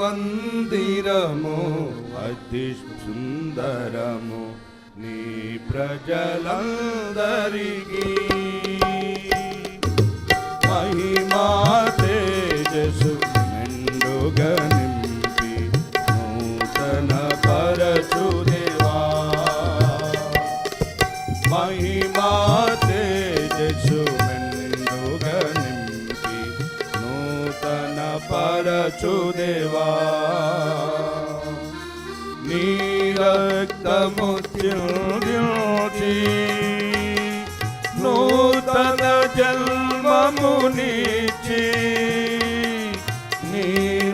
మందిరము అతి సుందరము నీ ప్రజలందరికీ. మహిమా తేజసు మెండుగా నింపి నూతన పరచుదేవా నీ రక్తము త్యుల్చి నూతన జన్మమునిచి నీ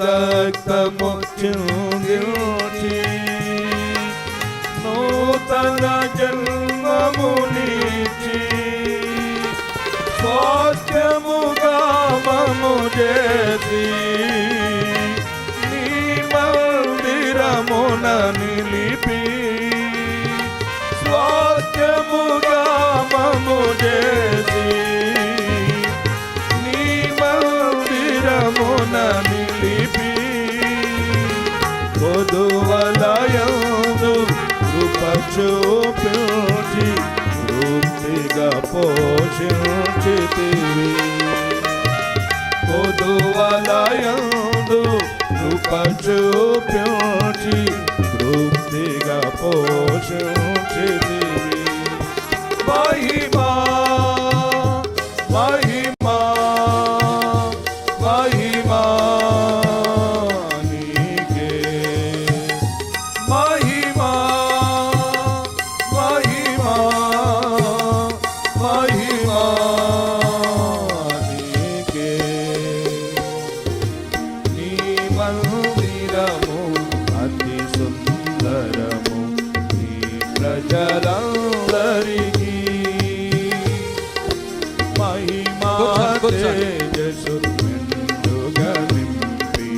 రక్తము త్యుల్చి నూతన జన్మమునిచి స్వాస్థ్యముగా మము చేసి మందిరమున నిలిపి స్వాస్థ్యముగా మము చేసి నీ మందిరమున నిలిపి పొదువలయందు కృపచూపించి రూపిగా పోషించితివి పొదువలయందు కృపచూపించి కూర్చోండి. తేజస్సు మెండుగా నింపి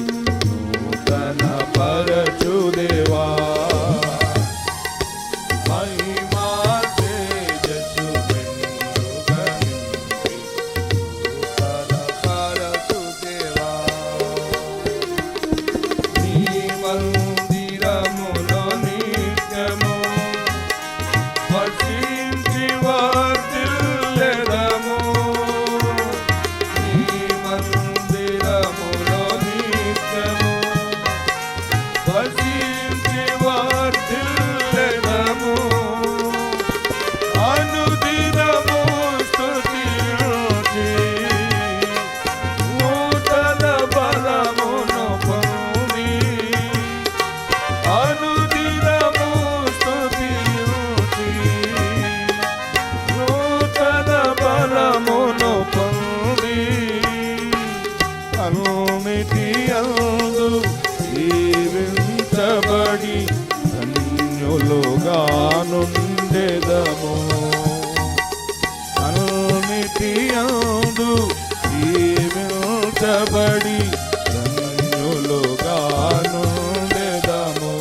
నూతన పరచుదేవా అనుమితి జీవించబడి ధన్యులుగా నుండెదము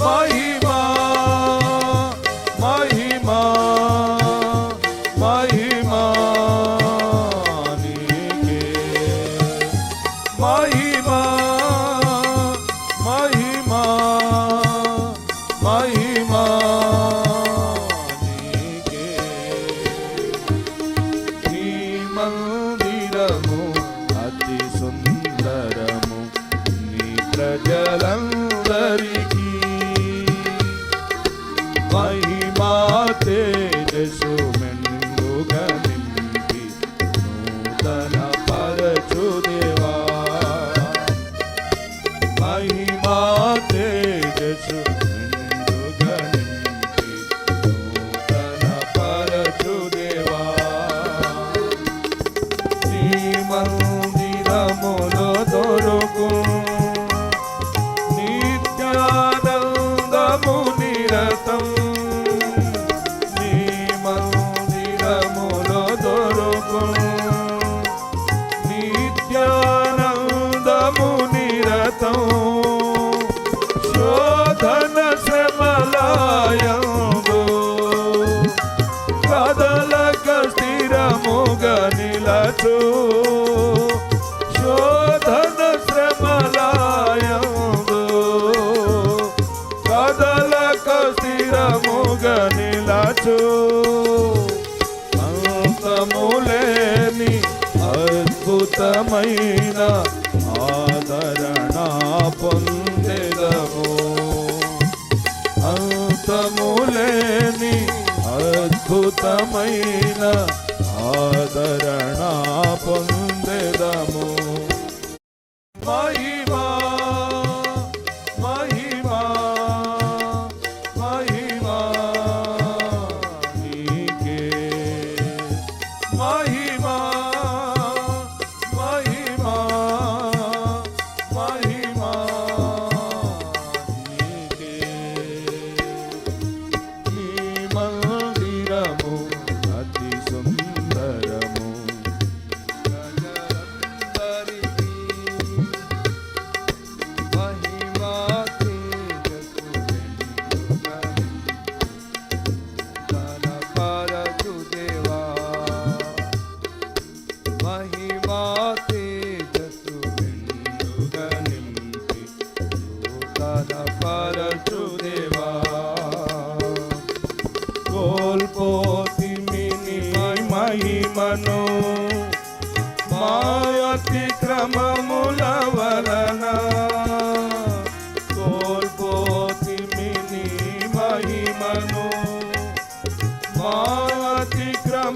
మహిమా మహిమా మహిమా నీకే. మహిమా మహిమా మహిమా తేజసు కదలక స్థిరముగా నిలచు. అంతములేని అద్భుతమైన ఆదరణ పొందెదము. అంతములేని అద్భుతమైన ఆదరణ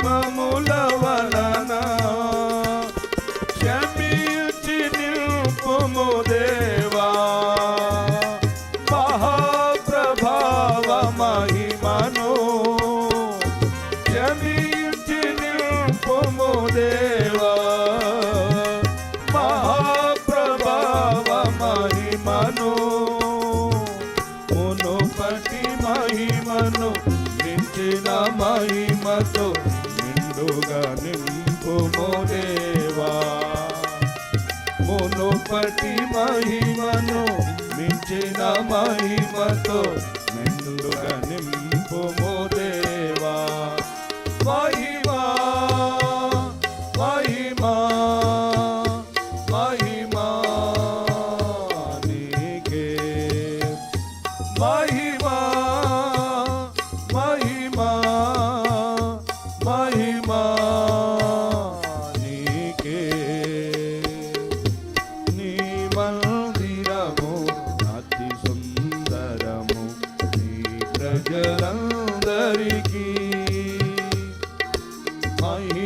રામ మహిమను మించిన మహిమతో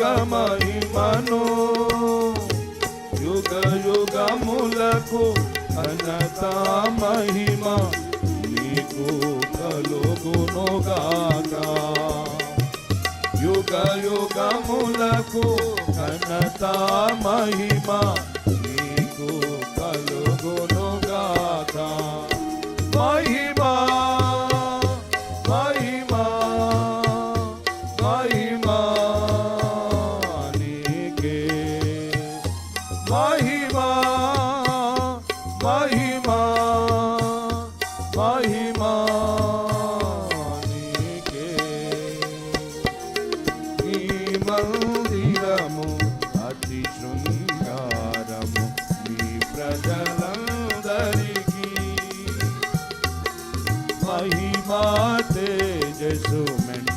యుగ మహిమను యుగ యుగములకు అనంత మహిమ నీకు కలుగునుగాక. యుగ యుగములకు అనంత మహిమ to mend.